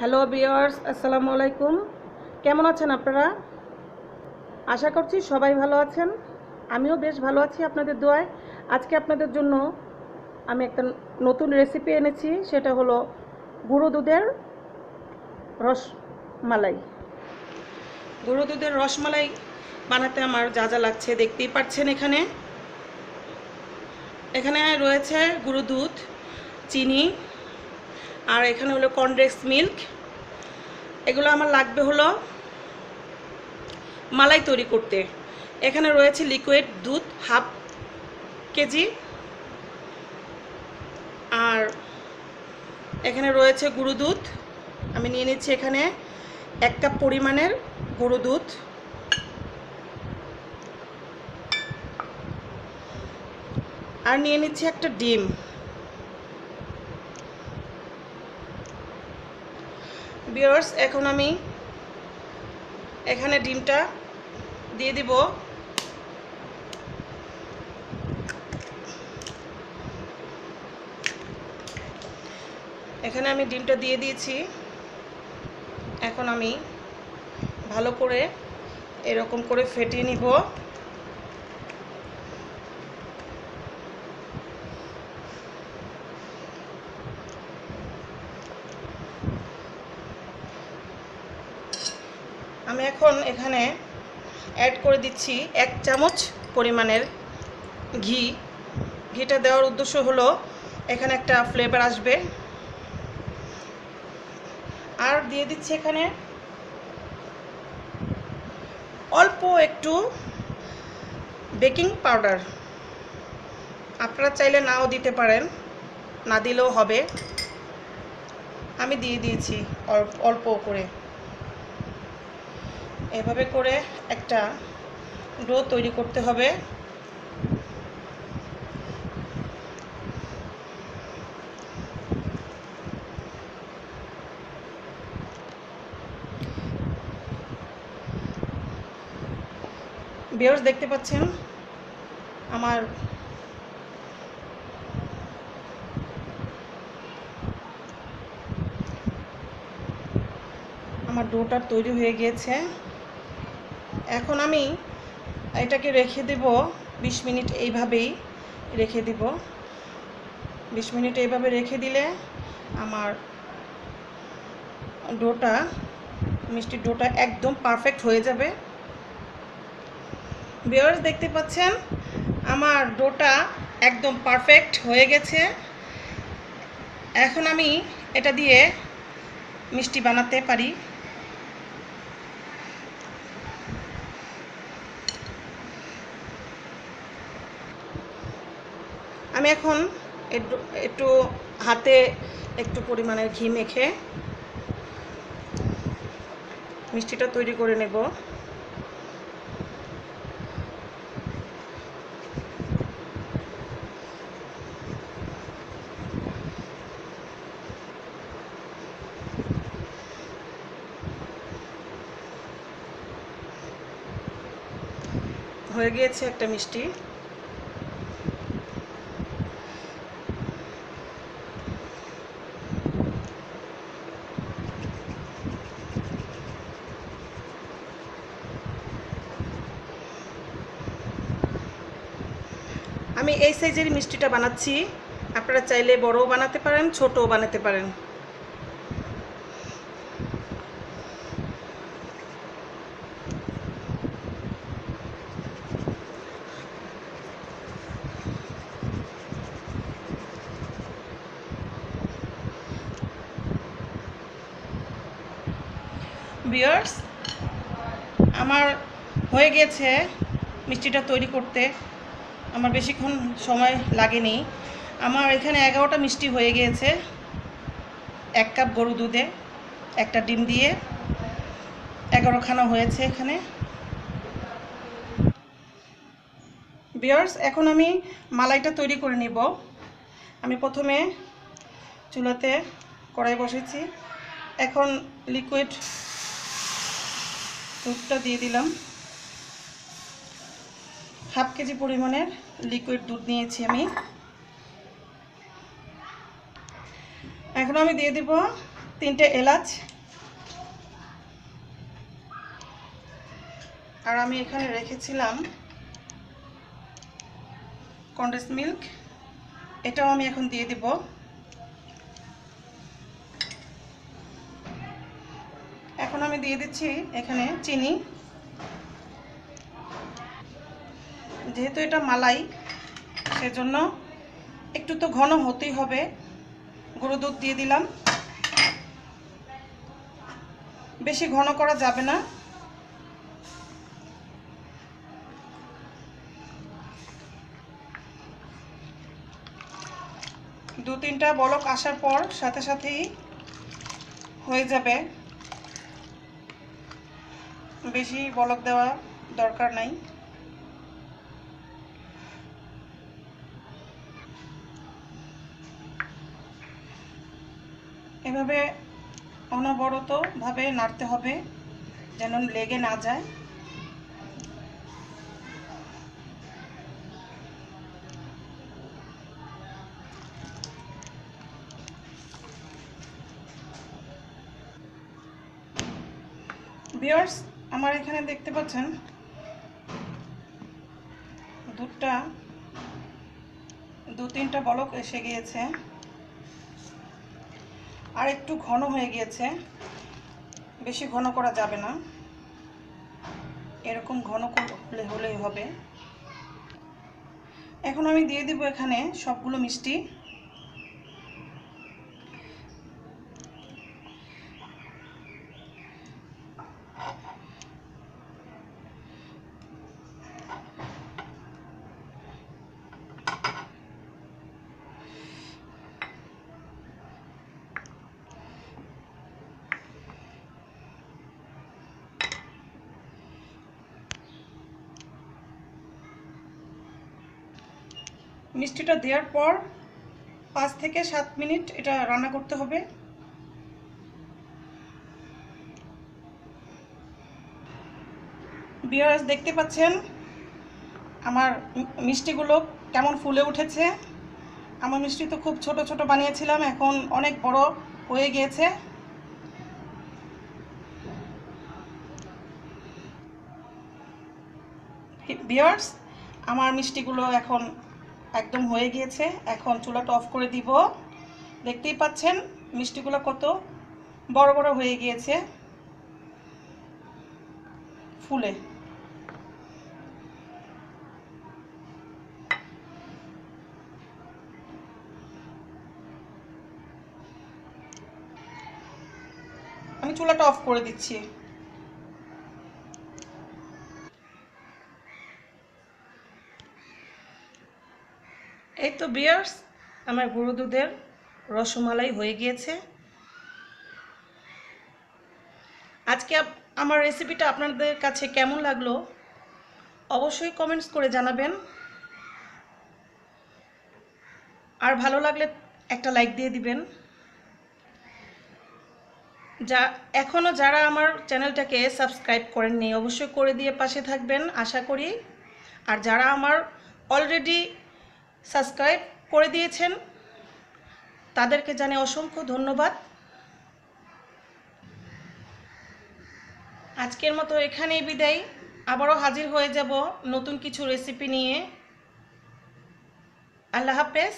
Hello বিয়ার্স আসসালামু আলাইকুম। কেমন আছেন আপনারা? আশা করছি সবাই ভালো আছেন। আমিও বেশ ভালো আছি আপনাদের দোয়ায়। আজকে আপনাদের জন্য আমি একটা নতুন রেসিপি এনেছি, সেটা হলো গুঁড়ো দুধের রসমালাই। গুঁড়ো দুধের রসমালাই বানাতে আমার যা যা লাগছে দেখতেই পাচ্ছেন এখানে। এখানে রয়েছে গুঁড়ো দুধ, চিনি আর এখানে হলো কনডেক্স মিল্ক। এগুলো আমার লাগবে হলো মালাই তৈরি করতে। এখানে রয়েছে লিকুইড দুধ হাফ কেজি। আর এখানে রয়েছে গুঁড়ো দুধ। আমি নিয়ে নিচ্ছি এখানে এক কাপ পরিমাণের গুঁড়ো দুধ। আর নিয়ে নিচ্ছি একটা ডিম। বিয়ার্স এখন আমি এখানে ডিমটা দিয়ে দিব। এখানে আমি ডিমটা দিয়ে দিয়েছি। এখন আমি ভালো করে এরকম করে ফেটিয়ে নিব। আমি এখন এখানে অ্যাড করে দিচ্ছি এক চামচ পরিমাণের ঘি। ঘিটা দেওয়ার উদ্দেশ্য হলো এখানে একটা ফ্লেভার আসবে। আর দিয়ে দিচ্ছি এখানে অল্প একটু বেকিং পাউডার আপনারা চাইলে নাও দিতে পারেন, না দিলেও হবে। আমি দিয়ে দিয়েছি অল্প করে। এভাবে করে একটা ডো তৈরি করতে হবে। বিয়ার্স দেখতে পাচ্ছেন আমার আমার ডোটা তৈরি হয়ে গিয়েছে। এখন আমি এটাকে রেখে দেব বিশ মিনিট এইভাবেই রেখে দিব। বিশ মিনিট এইভাবে রেখে দিলে আমার ডোটা মিষ্টির ডোটা একদম পারফেক্ট হয়ে যাবে। বিয়ার্স দেখতে পাচ্ছেন, আমার ডোটা একদম পারফেক্ট হয়ে গেছে। এখন আমি এটা দিয়ে মিষ্টি বানাতে পারি। আমি এখন একটু একটু হাতে একটু পরিমাণের ঘি মেখে মিষ্টিটা তৈরি করে নেব। হয়ে গিয়েছে একটা মিষ্টি আমি এই সাইজের মিষ্টিটা বানাচ্ছি। আপনারা চাইলে বড়ও বানাতে পারেন, ছোটও বানাতে পারেন। বিয়ার্স আমার হয়ে গেছে মিষ্টিটা তৈরি করতে। আমার বেশিক্ষণ সময় লাগেনি। আমার এখানে এগারোটা মিষ্টি হয়ে গিয়েছে। এক কাপ গরু দুধে, একটা ডিম দিয়ে, এগারোখানা হয়েছে এখানে। বিয়ার্স, এখন আমি মালাইটা তৈরি করে নিব। আমি প্রথমে চুলাতে কড়াই বসেছি। এখন লিকুইড দুধটা দিয়ে দিলাম। হাফ কেজি পরিমাণের লিকুইড দুধ নিয়েছি আমি। এখন আমি দিয়ে দিব তিনটে এলাচ। আর আমি এখানে রেখেছিলাম কন্ডেন্স মিল্ক এটাও আমি এখন দিয়ে দিব। এখন আমি দিয়ে দিচ্ছি এখানে চিনি। যেহেতু এটা মালাই, সেজন্য একটু তো ঘন হতেই হবে। গরু দুধ দিয়ে দিলাম। বেশি ঘন করা যাবে না। দু তিনটা বলক আসার পর সাথে সাথেই হয়ে যাবে। বেশি বলক দেওয়া দরকার নাই। এভাবে অনবরতভাবে নাড়তে হবে যেন লেগে না যায়। বিয়ার্স আমার এখানে দেখতে পাচ্ছেন দুধটা দু তিনটা বলক এসে গিয়েছে। আর একটু ঘন হয়ে গিয়েছে। বেশি ঘন করা যাবে না। এরকম ঘন করলে হলেই হবে। এখন আমি দিয়ে দিব এখানে সবগুলো মিষ্টি। মিষ্টিটা দেওয়ার পর পাঁচ থেকে সাত মিনিট এটা রান্না করতে হবে। বিয়ার্স দেখতে পাচ্ছেন আমার মিষ্টিগুলো কেমন ফুলে উঠেছে। আমার মিষ্টি তো খুব ছোট ছোট বানিয়েছিলাম, এখন অনেক বড় হয়ে গিয়েছে। বিয়ার্স আমার মিষ্টিগুলো এখন একদম হয়ে গিয়েছে। এখন চুলাটা অফ করে দিব। দেখতেই পাচ্ছেন মিষ্টিগুলো কত বড় বড় হয়ে গিয়েছে। ফুলে। আমি চুলাটা অফ করে দিচ্ছি। এই তো বিয়ার্স, আমার গরু দুধের রসমালাই হয়ে গিয়েছে। আজকে আমার রেসিপিটা আপনাদের কাছে কেমন লাগল অবশ্যই কমেন্টস করে জানাবেন। আর ভালো লাগলে একটা লাইক দিয়ে দিবেন। যা এখনও যারা আমার চ্যানেলটাকে সাবস্ক্রাইব করেননি, অবশ্যই করে দিয়ে পাশে থাকবেন, আশা করি। আর যারা আমার অলরেডি সাবস্ক্রাইব করে দিয়েছেন। তাদেরকে জানে অসংখ্য ধন্যবাদ। আজকের মতো এখানেই বিদায়। আবারও হাজির হয়ে যাব নতুন কিছু রেসিপি নিয়ে। আল্লাহ হাফেজ।